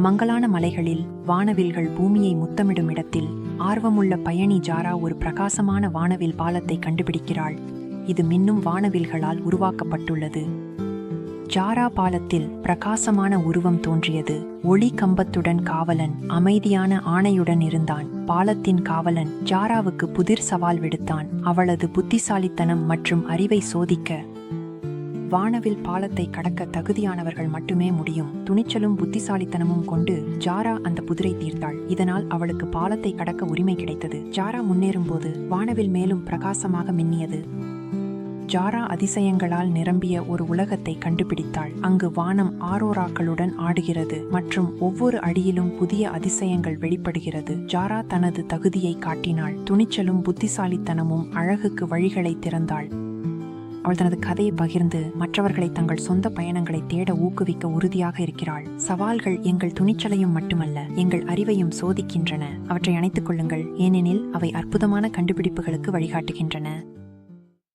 மங்கலான மலைகளில் வானவில்கள் பூமியை முத்தமிடும் இடத்தில் ஆர்வமுள்ள பயணி ஜாரா ஒரு பிரகாசமான வானவில் பாலத்தை கண்டுபிடிக்கிறாள். இது மின்னும் வானவில்களால் உருவாக்கப்பட்டுள்ளது. ஜாரா பாலத்தில் பிரகாசமான உருவம் தோன்றியது. ஒளி கம்பத்துடன் காவலன் அமைதியான ஆணையுடன் இருந்தான். பாலத்தின் காவலன் ஜாராவுக்கு புதிர் சவால் விடுத்தான். அவளது புத்திசாலித்தனம் மற்றும் அறிவை சோதிக்க வானவில் பாலத்தை கடக்க தகுதியானவர்கள் மட்டுமே முடியும். துணிச்சலும் புத்திசாலித்தனமும் கொண்டு ஜாரா அந்த புதிரை தீர்த்தாள். இதனால் அவளுக்கு பாலத்தை கடக்க உரிமை கிடைத்தது. ஜாரா முன்னேறும்போது வானவில் மேலும் பிரகாசமாக மின்னியது. ஜாரா அதிசயங்களால் நிரம்பிய ஒரு உலகத்தை கண்டுபிடித்தாள். அங்கு வானம் ஆரோராக்களுடன் ஆடுகிறது. மற்றும் ஒவ்வொரு அடியிலும் புதிய அதிசயங்கள் வெளிப்படுகிறது. ஜாரா தனது தகுதியை காட்டினாள். துணிச்சலும் புத்திசாலித்தனமும் அழகுக்கு வழிகளை திறந்தாள். அவள் தனது கதையை பகிர்ந்து மற்றவர்களை தங்கள் சொந்த பயணங்களை தேட ஊக்குவிக்க உறுதியாக இருக்கிறாள். சவால்கள் எங்கள் துணிச்சலையும் மட்டுமல்ல எங்கள் அறிவையும் சோதிக்கின்றன. அவற்றை அணைத்துக் கொள்ளுங்கள் ஏனெனில் அவை அற்புதமான கண்டுபிடிப்புகளுக்கு வழிகாட்டுகின்றன.